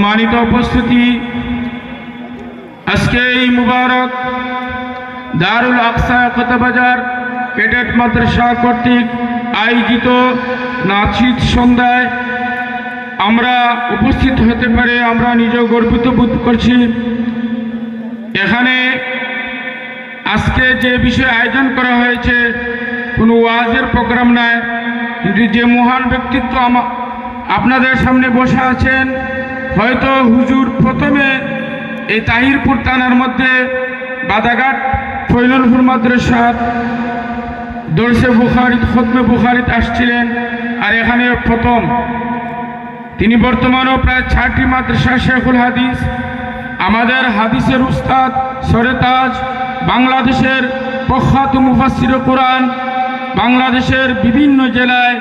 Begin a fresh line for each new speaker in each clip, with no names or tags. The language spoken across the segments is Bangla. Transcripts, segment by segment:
সম্মানিত উপস্থিতি। আজকে এই মুবারক দারুল আকসা কতবাজার ক্যাডেট মাদ্রাসা কর্তৃক আয়োজিত নাচিত সন্ধ্যায় আমরা উপস্থিত হতে পারে আমরা নিজেও গর্বিত বোধ করছি। এখানে আজকে যে বিষয়ে আয়োজন করা হয়েছে, কোনো ওয়াজের প্রোগ্রাম নয়। কিন্তু যে মহান ব্যক্তিত্ব আপনাদের সামনে বসে আছেন হয়তো হুজুর প্রথমে এই তাহিরপুর থানার মধ্যে বাদাঘাট, ফৈলনপুর মাদ্রাসার দর্শে বুখারিত খতমে বুখারিত আসছিলেন আর এখানে প্রথম। তিনি বর্তমানেও প্রায় ছাটি মাদ্রাসা, শেখুল হাদিস, আমাদের হাদিসের উস্তাদ সরেতাজ বাংলাদেশের প্রখ্যাত মুফাসির কোরআন, বাংলাদেশের বিভিন্ন জেলায়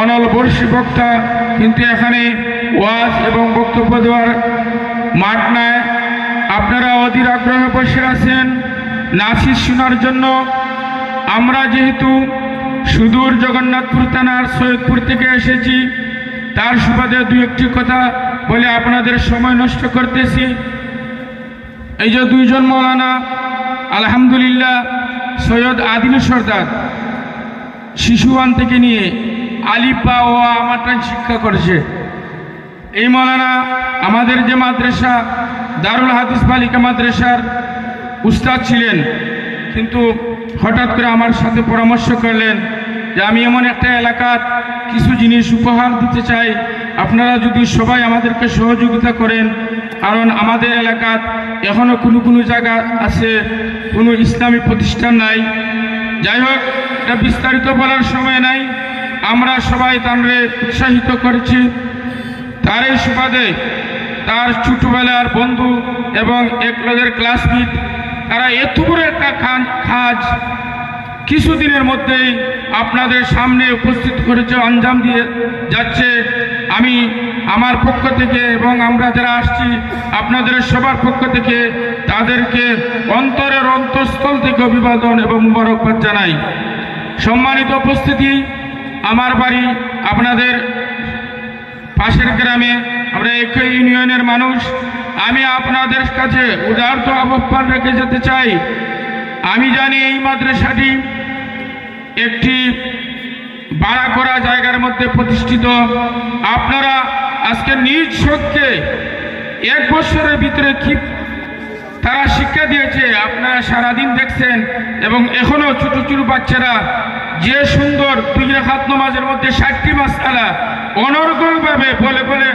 অনল বর্ষী বক্তা, কিন্তু এখানে ওয়াজ এবং বক্তব্য দেওয়ার মাঠ নেয় আপনারা অধীর আগ্রহে বসে আছেন। নাসির শোনার জন্য আমরা যেহেতু সুদূর জগন্নাথপুর থানার সৈয়দপুর থেকে এসেছি, তার সুবাদে দু একটি কথা বলে আপনাদের সময় নষ্ট করতেছি। এই যে দুইজন মৌলানা, আলহামদুলিল্লাহ, সৈয়দ আদিল সর্দার শিশুয়ান থেকে নিয়ে আলিপা ও আমাটান শিক্ষা করেছে। এই মৌলানা, আমাদের যে মাদ্রাসা, দারুল হাদিস বালিকা মাদ্রাসার উস্তাদ ছিলেন, কিন্তু হঠাৎ করে আমার সাথে পরামর্শ করলেন যে আমি এমন একটা এলাকার কিছু জিনিস উপহার দিতে চাই, আপনারা যদি সবাই আমাদেরকে সহযোগিতা করেন, কারণ আমাদের এলাকার এখনও কোনো কোনো জায়গা আছে, কোনো ইসলামী প্রতিষ্ঠান নাই। যাই হোক, এটা বিস্তারিত বলার সময় নাই। আমরা সবাই তাঁরে উৎসাহিত করেছি। তার এই সুবাদে তার ছোটবেলার বন্ধু এবং একলগের ক্লাসমেট তারা এত একটা খান- কাজ কিছুদিনের মধ্যেই আপনাদের সামনে উপস্থিত করেছে অঞ্জাম দিয়ে যাচ্ছে। আমি আমার পক্ষ থেকে এবং আমরা যারা আসছি, আপনাদের সবার পক্ষ থেকে তাদেরকে অন্তরের অন্তঃস্থল থেকে অভিবাদন এবং মুবারকবাদ জানাই। সম্মানিত উপস্থিতি, আমার বাড়ি আপনাদের পাশের গ্রামে আমরা একই ইউনিয়নের মানুষ। আমি আপনাদের কাছে উদারত আহ্বান রেখে যেতে চাই। আমি জানি এই মাদ্রাসাটি একটি ভাড়া করা জায়গার মধ্যে প্রতিষ্ঠিত। আপনারা আজকে নিজ চোখকে এক বছরের ভিতরে কি তারা শিক্ষা দিয়েছে, আপনারা সারাদিন দেখছেন এবং এখনও ছোট ছোট বাচ্চারা যে সুন্দর দুই হাত নমাজের মধ্যে ষাটটি মাস তারা অনর্গলভাবে বলে বলে